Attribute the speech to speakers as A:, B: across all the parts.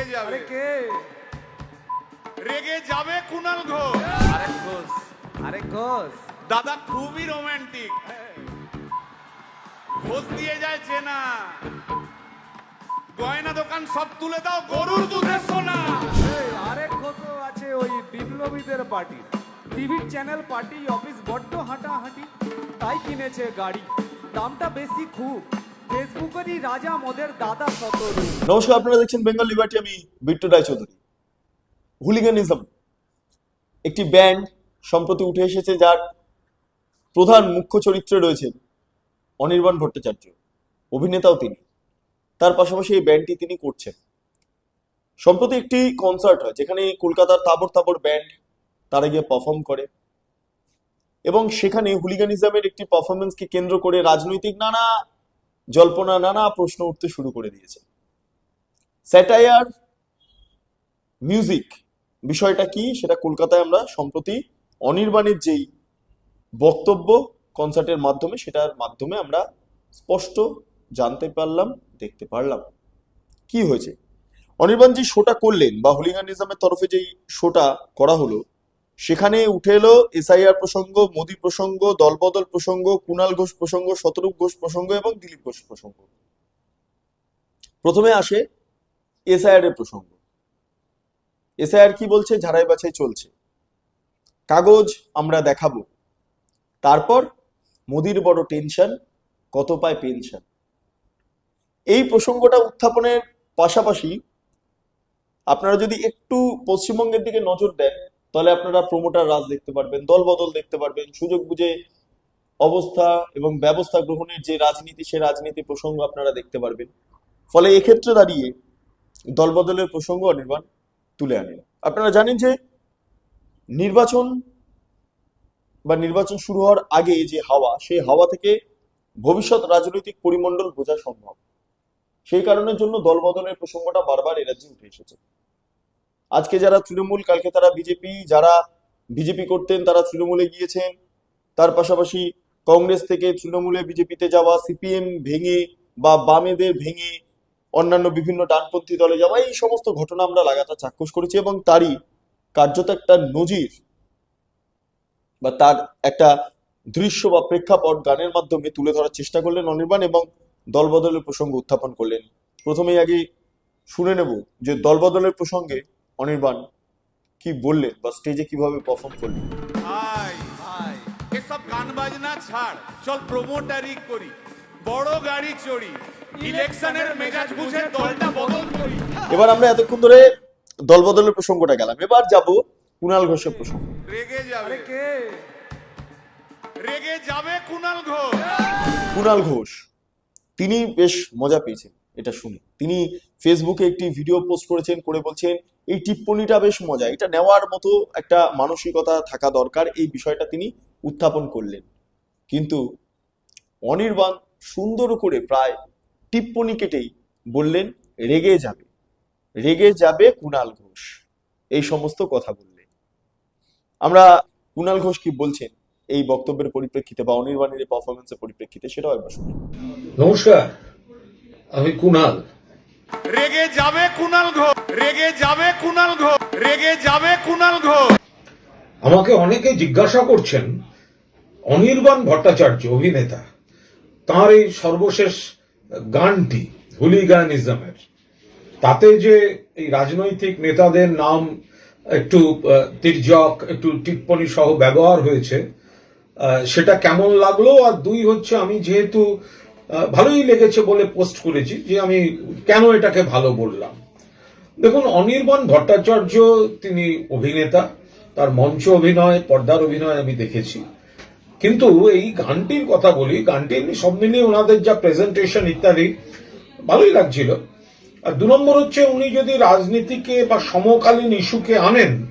A: রেগে যাবে।
B: কে?
A: রেগে যাবে কুনাল ঘোষ।
B: আরে ঘোষ আরে ঘোষ।
A: দাদা খুবই রোমান্টিক ঘোষ দিয়ে যায় চেনা। গয়না দোকান সব তুলে দাও গরুর দুধের সোনা।
B: আরে ঘোষও আছে ওই বিপ্লবীদের পার্টি। টিভির চ্যানেল পার্টি অফিস বড্ড হাঁটাহাঁটি তাই কিনেছে গাড়ি। দামটা বেশি খুব। ফেসবুকেরই রাজা মোদের দাদা সতরু।
C: নমস্কার, আপনারা দেখছেন বেঙ্গল লিবার্টি আমি বিট্টু রায়চৌধুরী হুলিগানিজম, একটি ব্যান্ড সম্প্রতি উঠে এসেছে যার প্রধান মুখ্য চরিত্রে রয়েছেন অনির্বাণ ভট্টাচার্য, অভিনেতাও তিনি। তার পাশাপাশি এই ব্যান্ডটি তিনি করছেন। সম্প্রতি একটি কনসার্ট হয়, যেখানে কলকাতার তাবর তাবর ব্যান্ড তারা গিয়ে পারফর্ম করে। এবং সেখানে হুলিগানিজমের একটি পারফরমেন্সকে কেন্দ্র করে রাজনৈতিক নানা জল্পনা নানা প্রশ্ন উঠতে শুরু করে দিয়েছে। স্যাটায়ার মিউজিক বিষয়টা কি? সেটা কলকাতায় আমরা সম্প্রতি অনির্বাণের যেই বক্তব্য কনসার্টের মাধ্যমে, সেটার মাধ্যমে আমরা স্পষ্ট জানতে পারলাম, দেখতে পারলাম। কি হয়েছে? অনির্বাণ যে শোটা করলেন বা হুলিগানিজমের তরফে যেই শোটা করা হলো সেখানে উঠে এলো এসআইআর প্রসঙ্গ, মোদী প্রসঙ্গ, দলবদল প্রসঙ্গ, কুণাল ঘোষ প্রসঙ্গ, শতরূপ ঘোষ প্রসঙ্গ এবং দিলীপ ঘোষ প্রসঙ্গ। প্রথমে আসে এসআইআর এর প্রসঙ্গ। এসআইআর কি বলছে? ঝাড়াই বাছাই চলছে। কাগজ আমরা দেখাবো। তারপর মোদির বড় টেনশন কত পায় পেনশন। এই প্রসঙ্গটা উত্থাপনের পাশাপাশি আপনারা যদি একটু পশ্চিমবঙ্গের দিকে নজর দেন তাহলে আপনারা প্রমোটার রাজ দেখতে পারবেন, দল বদল দেখতে পারবেন, সুযোগ বুঝে অবস্থা এবং ব্যবস্থা গ্রহণের যে রাজনীতি, সে রাজনীতি প্রসঙ্গ আপনারা দেখতে পারবেন। ফলে এক্ষেত্রে দাঁড়িয়ে দলবদলের প্রসঙ্গ অনির্বাণ তুলে আনেন। আপনারা জানেন যে নির্বাচন বা নির্বাচন শুরু হওয়ার আগে যে হাওয়া, সেই হাওয়া থেকে ভবিষ্যৎ রাজনৈতিক পরিমণ্ডল বোঝা সম্ভব। সেই কারণের জন্য দলবদলের প্রসঙ্গটা বারবার এ রাজ্যে উঠে এসেছে। আজকে যারা তৃণমূল, কালকে তারা বিজেপি, যারা বিজেপি করতেন তারা তৃণমূলে গিয়েছেন। তার পাশাপাশি কংগ্রেস থেকে তৃণমূলে বিজেপিতে যাওয়া, সিপিএম ভেঙে বা বামেদের ভেঙে অন্যান্য বিভিন্ন ডানপন্থী দলে যাওয়া, এই সমস্ত ঘটনা আমরা লাগাতার চাক্ষুষ করেছি এবং তারই কার্যত একটা নজির বা তার একটা দৃশ্য বা প্রেক্ষাপট গানের মাধ্যমে তুলে ধরার চেষ্টা করলেন অনির্বাণ এবং দলবদলের প্রসঙ্গ উত্থাপন করলেন। প্রথমেই আগে শুনে নেব যে দলবদলের প্রসঙ্গে অনির্বাণ কি বললেন বা স্টেজে কীভাবে পারফর্ম করলেন
A: এসব গান বাজনা ছাড় চল প্রমোটারি করি বড় গাড়ি চড়ি ইলেকশনের মেজাজ বুঝে দলটা বদল করি।
C: এবার আমরা এতক্ষণ ধরে দলবদলের প্রসঙ্গটা গেলাম। এবার যাব কুণাল ঘোষের প্রসঙ্গ।
A: রেগে যাবে।
B: কে?
A: রেগে যাবে কুনাল ঘোষ।
C: কুণাল ঘোষ তিনি বেশ মজা পেয়েছেন এটা শুনে। তিনি ফেসবুকে একটি ভিডিও পোস্ট করেছেন করে বলছেন এই টিপ্পনিটা বেশ মজা এটা নেওয়ার মতো একটা মানসিকতা থাকা দরকার, এই বিষয়টা তিনি উত্থাপন করলেন। কিন্তু অনির্বাণ সুন্দর করে প্রায় টিপ্পনি কেটেই বললেন, রেগে যাবে রেগে যাবে কুণাল ঘোষ। এই সমস্ত কথা বললেন। আমরা কুণাল ঘোষ কি বলছেন এই বক্তব্যের পরিপ্রেক্ষিতে বা অনির্বাণের পারফরমেন্সের পরিপ্রেক্ষিতে সেটাও একবার শুনি।
D: নমস্কার, আমি কুনাল।
A: রেগে যাবে কুনাল ঘোষ, রেগে যাবে কুনাল ঘোষ, রেগে যাবে কুনাল ঘোষ।
D: আমাকে অনেকে জিজ্ঞাসা করছেন, অনির্বাণ ভট্টাচার্য অভিনেতা, তার এই সর্বশেষ গানটি, হুলিগানিজমের। তাতে যে এই রাজনৈতিক নেতাদের নাম একটু তির্যক, একটু টিপ্পনি সহ ব্যবহার হয়েছে সেটা কেমন লাগল? আর দুই হচ্ছে, আমি যেহেতু ভালোই লেগেছে বলে পোস্ট করেছি যে আমি কেন এটাকে ভালো বললাম। দেখুন, অনির্বাণ ভট্টাচার্য তিনি অভিনেতা, তার মঞ্চ অভিনয়, পর্দার অভিনয় আমি দেখেছি। কিন্তু এই গানটির কথা বলি গানটি সব মিলিয়ে ওনাদের যা প্রেজেন্টেশন ইত্যাদি, ভালোই লাগছিল। আর দু নম্বর হচ্ছে, উনি যদি রাজনীতিকে বা সমকালীন ইস্যুকে আনেন,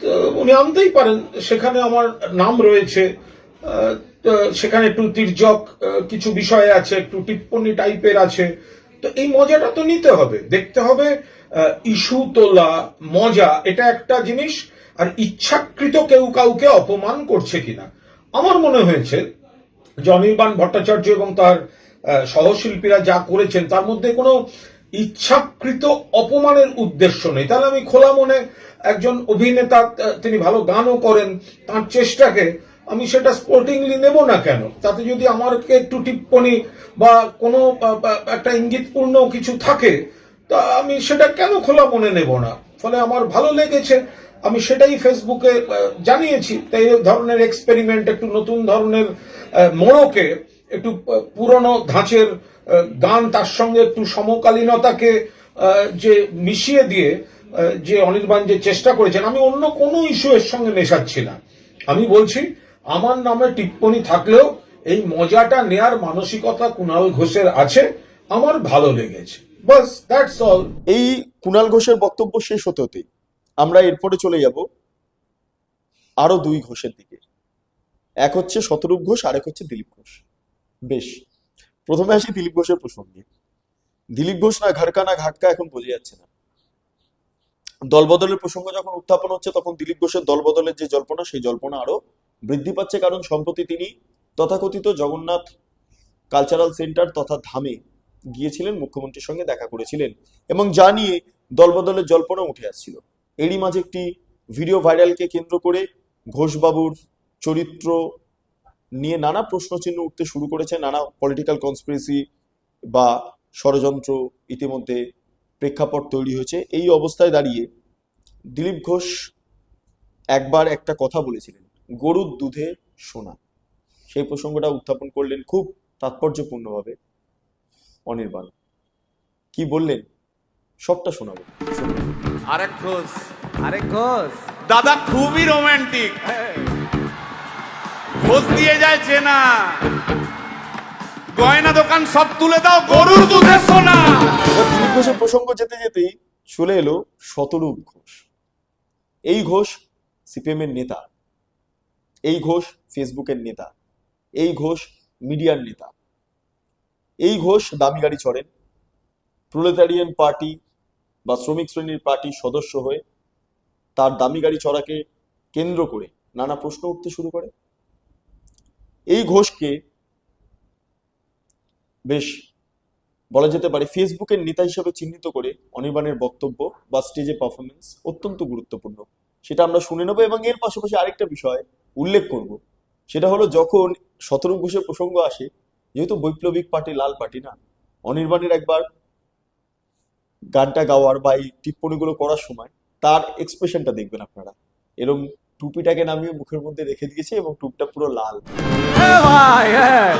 D: তো উনি আনতেই পারেন। সেখানে আমার নাম রয়েছে। সেখানে একটু তির্যক কিছু বিষয় আছে, একটু টিপ্পনি টাইপের আছে। তো এই মজাটা তো নিতে হবে। দেখতে হবে ইস্যু তোলা, মজা, এটা একটা জিনিস। আর ইচ্ছাকৃত কেউ কাউকে অপমান করছে কিনা। আমার মনে হয়েছে যে অনির্বাণ ভট্টাচার্য এবং তার সহশিল্পীরা যা করেছেন, তার মধ্যে কোনো ইচ্ছাকৃত অপমানের উদ্দেশ্য নেই। তাহলে আমি খোলা মনে একজন অভিনেতা তিনি ভালো গানও করেন, তার চেষ্টাকে আমি সেটা স্পোর্টিংলি নেব না কেন? তাতে যদি আমারকে একটু টিপ্পনি বা কোনো একটা ইঙ্গিতপূর্ণ কিছু থাকে, তা আমি সেটা কেন খোলা মনে নেব না? ফলে আমার ভালো লেগেছে। আমি সেটাই ফেসবুকে জানিয়েছি। তাই এই ধরনের এক্সপেরিমেন্ট একটু নতুন ধরনের মোড়কে, একটু পুরনো ধাঁচের গান, তার সঙ্গে একটু সমকালীনতাকে যে মিশিয়ে দিয়ে যে অনির্বাণ যে চেষ্টা করেছেন, আমি অন্য কোনো ইস্যু এর সঙ্গে মেশাচ্ছি না। আমি বলছি আমার নামে টিপ্পনি থাকলেও এই মজাটা নেয়ার মানসিকতা কুণাল ঘোষের আছে, আমার ভালো লেগেছে। বাস দ্যাটস অল
C: এই কুণাল ঘোষের বক্তব্য শেষ হতে হতেই আমরা এরপরে চলে যাব আরও দুই ঘোষের দিকে। এক হচ্ছে শতরূপ ঘোষ, আরেক হচ্ছে দিলীপ ঘোষ। বেশ, প্রথমে আসি দিলীপ ঘোষের প্রসঙ্গে। দিলীপ ঘোষ না ঘাটকা না ঘাটকা এখন বোঝা যাচ্ছে না। দলবদলের প্রসঙ্গ যখন উত্থাপন হচ্ছে, তখন দিলীপ ঘোষের দলবদলের যে জল্পনা, সেই জল্পনা আরও বৃদ্ধি পাচ্ছে কারণ সম্প্রতি তিনি তথাকথিত জগন্নাথ কালচারাল সেন্টার তথা ধামে গিয়েছিলেন, মুখ্যমন্ত্রীর সঙ্গে দেখা করেছিলেন এবং যা নিয়ে দলবদলের জল্পনা উঠে আসছিল। এরই মাঝে একটি ভিডিও ভাইরালকে কেন্দ্র করে ঘোষবাবুর চরিত্র নিয়ে নানা প্রশ্নচিহ্ন উঠতে শুরু করেছে, নানা পলিটিক্যাল কনস্পিরেসি বা ষড়যন্ত্র ইতিমধ্যে প্রেক্ষাপট তৈরি হয়েছে। এই অবস্থায় দাঁড়িয়ে দিলীপ ঘোষ একবার একটা কথা বলেছিলেন। গরুর দুধে সোনা। সেই প্রসঙ্গটা উত্থাপন করলেন খুব তাৎপর্যপূর্ণভাবে অনির্বাণ। কি বললেন? সবটা শোনাবো।
A: আরেক ঘোষ
B: আরে ঘোষ
A: দাদা খুবই রোমান্টিক ঘোষ দিয়ে যায় চেনা। গয়না দোকান সব তুলে দাও গরুর দুধে সোনা।
C: দিলীপ ঘোষের প্রসঙ্গ যেতে যেতেই চলে এলো শতরূপ ঘোষ। এই ঘোষ সিপিএম এর নেতা। এই ঘোষ ফেসবুকের নেতা, এই ঘোষ মিডিয়ার নেতা, এই ঘোষ দামি গাড়ি চড়েন, প্রোলেতারিয়ান পার্টি বা শ্রমিক শ্রেণির পার্টির সদস্য হয়ে তার দামি গাড়ি চড়াকে কেন্দ্র করে নানা প্রশ্ন উঠতে শুরু করে। এই ঘোষকে বেশ বলা যেতে পারে ফেসবুকের নেতা হিসেবে চিহ্নিত করে অনির্বাণের বক্তব্য বা স্টেজে পারফরমেন্স অত্যন্ত গুরুত্বপূর্ণ। সেটা আমরা শুনে নেব এবং এর পাশাপাশি আরেকটা বিষয় উল্লেখ করব। সেটা হলো যখন শতরূপ ঘোষের প্রসঙ্গ আসে যেহেতু বৈপ্লবিক পার্টি লাল পার্টি না অনির্বাণের একবার গানটা গাওয়ার বা এই টিপ্পণীগুলো করার সময় তার এক্সপ্রেশনটা দেখবেন আপনারা। এরকম টুপিটাকে নামিয়ে মুখের মধ্যে রেখে দিয়েছে এবং টুপটা পুরো লাল।
B: হ্যাঁ ভাই হ্যাঁ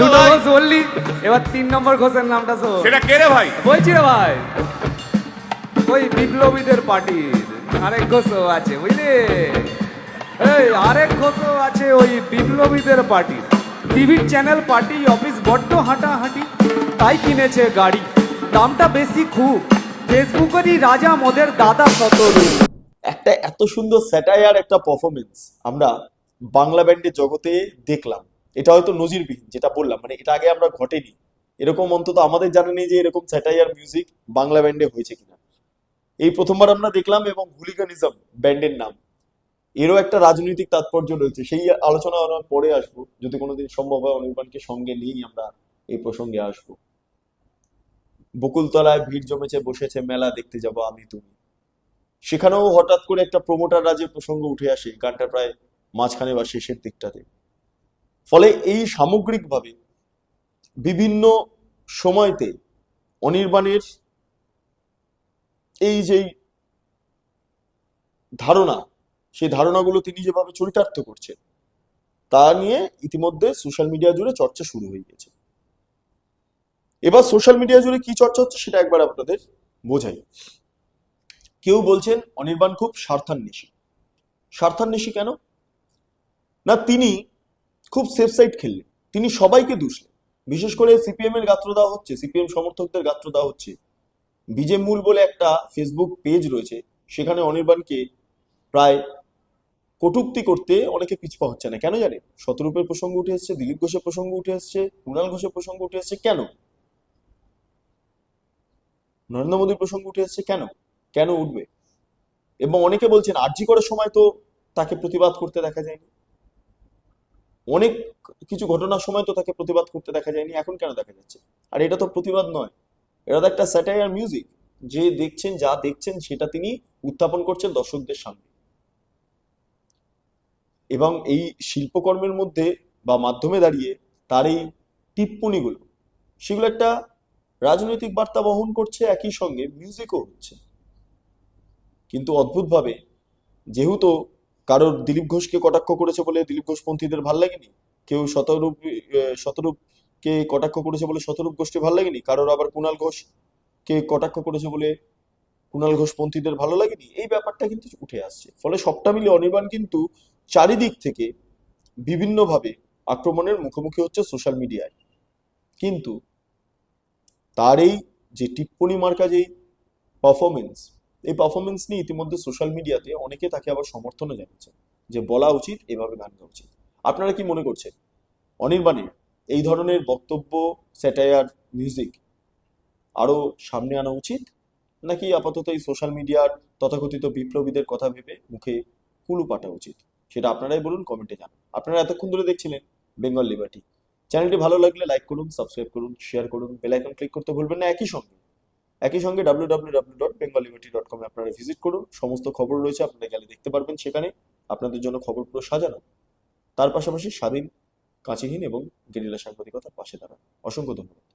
B: দুটো ঘোষ বললি এবার তিন নম্বর ঘোষের নামটা শোন।
A: সেটা কে রে ভাই?
B: বলছি রে ভাই ওই বিপ্লবীদের পার্টির আরেক ঘোষও আছে বুঝলি? এই, আরেক ঘোষও আছে ওই বিপ্লবীদের পার্টি। টিভির চ্যানেল পার্টি, অফিস বড্ড হাঁটাহাঁটি, তাই কিনেছে গাড়ি। দামটা বেশি খুব। ফেসবুকেরই রাজা মদের দাদা শতরূপ
C: একটা এত সুন্দর স্যাটায়ার একটা পারফরমেন্স আমরা বাংলা ব্যান্ডের জগতে দেখলাম। এটা হয়তো নজিরবিহীন, যেটা বললাম মানে এটা আগে আমরা ঘটেনি। এরকম অন্তত আমাদের জানা নেই যে এরকম স্যাটায়ার মিউজিক বাংলা ব্যান্ডে হয়েছে কিনা। এই প্রথমবার আমরা দেখলাম এবং হুলিগানিজম ব্যান্ডের নাম। এরও একটা রাজনৈতিক তাৎপর্য রয়েছে। সেই আলোচনা আমরা পরে আসব। যদি কোনোদিন সম্ভব হয় অনির্বাণকে সঙ্গে নিয়েই আমরা এই প্রসঙ্গে আসব। বকুলতলায় ভিড় জমেছে, বসেছে, মেলা দেখতে যাব আমি, তুমি। সেখানেও হঠাৎ করে একটা প্রমোটার রাজের প্রসঙ্গ উঠে আসে গানটা প্রায় মাঝখানে বা শেষের দিকটাতে। ফলে এই সামগ্রিকভাবে বিভিন্ন সময়তে অনির্বাণের এই যে ধারণা সেই ধারণাগুলো তিনি যেভাবে চরিতার্থ করছেন, তা নিয়ে ইতিমধ্যে সোশ্যাল মিডিয়া জুড়ে চর্চা শুরু হয়ে গেছে। এবার সোশ্যাল মিডিয়া জুড়ে কি চর্চা হচ্ছে সেটা একবার আপনাদের বোঝাই। কেউ বলছেন অনির্বাণ খুব স্বার্থান্বেষী। স্বার্থান্বেষী কেন? না, তিনি খুব সেফ সাইড খেললেন। তিনি সবাইকে দুষলেন বিশেষ করে সিপিএম এর গাত্র দেওয়া হচ্ছে, সিপিএম সমর্থকদের গাত্র দেওয়া হচ্ছে। বিজে মূল বলে একটা ফেসবুক পেজ রয়েছে, সেখানে অনির্বাণকে প্রায় কটূক্তি করতে অনেকে পিছপা হচ্ছে না। কেন জানেন? শতরূপের প্রসঙ্গ উঠে এসছে, দিলীপ ঘোষের প্রসঙ্গ উঠে এসছে, কুণাল ঘোষের প্রসঙ্গ উঠে এসছে, কেন? নরেন্দ্র মোদীর প্রসঙ্গ উঠে এসছে কেন? কেন উঠবে? এবং অনেকে বলছেন আর্জি করার সময় তো তাকে প্রতিবাদ করতে দেখা যায়নি। অনেক কিছু ঘটনার সময় তো তাকে প্রতিবাদ করতে দেখা যায়নি, এখন কেন দেখা যাচ্ছে? আর এটা তো প্রতিবাদ নয়। এটা তো একটা স্যাটায়ার মিউজিক যে দেখছেন, যা দেখছেন, সেটা তিনি উত্থাপন করছেন দর্শকদের সামনে। এবং এই শিল্পকর্মের মধ্যে বা মাধ্যমে দাঁড়িয়ে তার এই টিপ্পনিগুলো সেগুলো একটা রাজনৈতিক বার্তা বহন করছে একই সঙ্গে মিউজিকও হচ্ছে। কিন্তু অদ্ভুতভাবে, যেহেতু কারোর দিলীপ ঘোষকে কটাক্ষ করেছে বলে দিলীপ ঘোষ পন্থীদের ভালো লাগেনি, কেউ শতরূপ শতরূপকে কটাক্ষ করেছে বলে শতরূপ গোষ্ঠী ভালো লাগেনি, কারোর আবার কুণাল ঘোষকে কটাক্ষ করেছে বলে কুণাল ঘোষ পন্থীদের ভালো লাগেনি, এই ব্যাপারটা কিন্তু উঠে আসছে। ফলে সবটা মিলে অনির্বাণ কিন্তু চারিদিক থেকে বিভিন্নভাবে আক্রমণের মুখোমুখি হচ্ছে সোশ্যাল মিডিয়ায় কিন্তু তার এই যে টিপ্পনি মার্কা যেই পারফরমেন্স এই পারফরমেন্স নিয়ে ইতিমধ্যে সোশ্যাল মিডিয়াতে অনেকে তাকে আবার সমর্থনও জানিয়েছে যে বলা উচিত, এভাবে গান গাওয়া উচিত। আপনারা কি মনে করছেন? অনির্বাণের এই ধরনের বক্তব্য স্যাটায়ার মিউজিক আরও সামনে আনা উচিত? নাকি আপাতত এই সোশ্যাল মিডিয়ার তথাকথিত বিপ্লবীদের কথা ভেবে মুখে কুলু পাঠা উচিত? সেটা আপনারাই বলুন কমেন্টে জানান। আপনারা এতক্ষণ ধরে দেখছিলেন বেঙ্গল লিবার্টি চ্যানেলটি ভালো লাগলে লাইক করুন সাবস্ক্রাইব করুন শেয়ার করুন বেল আইকন ক্লিক করতে ভুলবেন না, একই সঙ্গে। একই সঙ্গে W W W dot Bengal liberty dot কমে আপনারা ভিজিট করুন, সমস্ত খবর রয়েছে, আপনারা গেলে দেখতে পারবেন সেখানে। আপনাদের জন্য খবর পুরো সাজানো। তার পাশাপাশি স্বাধীন, কাঁচিহীন এবং গেরিলা সাংবাদিকতার পাশে দাঁড়ান। অসংখ্য ধন্যবাদ।